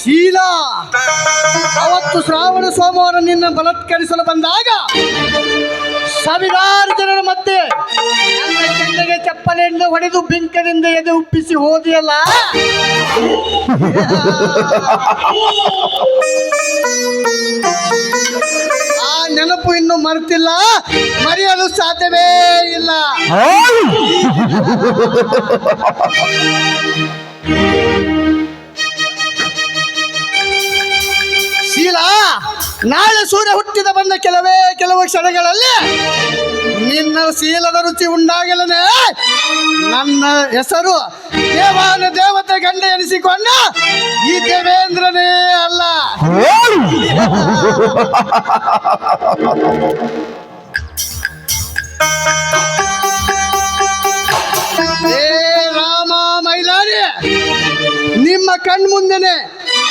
ಶೀಲಾ ಅವತ್ತು ಶ್ರಾವಣ ಸೋಮವಾರ ನಿನ್ನ ಬಲತ್ಕರಿಸಲು ಬಂದಾಗ ಸಾವಿರಾರು ಜನರ ಚಪ್ಪಲೆಯಿಂದ ಹೊಡೆದು ಬಿಂಕದಿಂದ ಎದೆ ಉಪ್ಪಿಸಿ ಹೋದಿಯಲ್ಲ? ಆ ನೆನಪು ಇನ್ನು ಮರೆತಿಲ್ಲ. ಮರೆಯಲು ಸಾಧ್ಯವೇ ಇಲ್ಲ. ಶೀಲಾ, ನಾಳೆ ಸೂರ್ಯ ಹುಟ್ಟಿದ ಬಂದ ಕೆಲವೇ, ಕೆಲವು ಕ್ಷಣಗಳಲ್ಲಿ ನಿನ್ನ ಶೀಲದ ರುಚಿ ಉಂಡಾಗಲನೆ ನನ್ನ ಹೆಸರು ದೇವಾನ ದೇವತೆ ಗಂಡ ಎನಿಸಿಕೊಂಡ ಈ ದೇವೇಂದ್ರನೇ ಅಲ್ಲ. ಏ ರಾಮ ಮೈಲಾರಿ, ನಿಮ್ಮ ಕಣ್ಮುಂದೆನೆ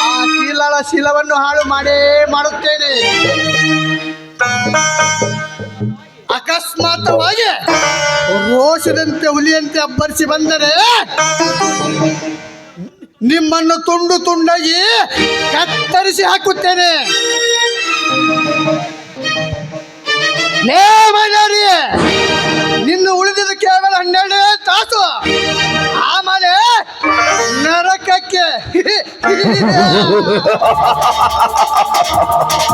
ಆ ಶೀಲಳ ಶೀಲವನ್ನು ಹಾಳು ಮಾಡೇ ಮಾಡುತ್ತೇನೆ. ಅಕಸ್ಮಾತವಾಗಿ ರೋಷದಂತೆ ಹುಲಿಯಂತೆ ಅಬ್ಬರಿಸಿ ಬಂದರೆ ನಿಮ್ಮನ್ನು ತುಂಡು ತುಂಡಾಗಿ ಕತ್ತರಿಸಿ ಹಾಕುತ್ತೇನೆ. ನಿನ್ನ ಉಳಿದಿದ್ದು ಕೇವಲ ಹನ್ನೆರಡು ತಾಸು. ಆಮೇಲೆ ನರಕಕ್ಕೆ.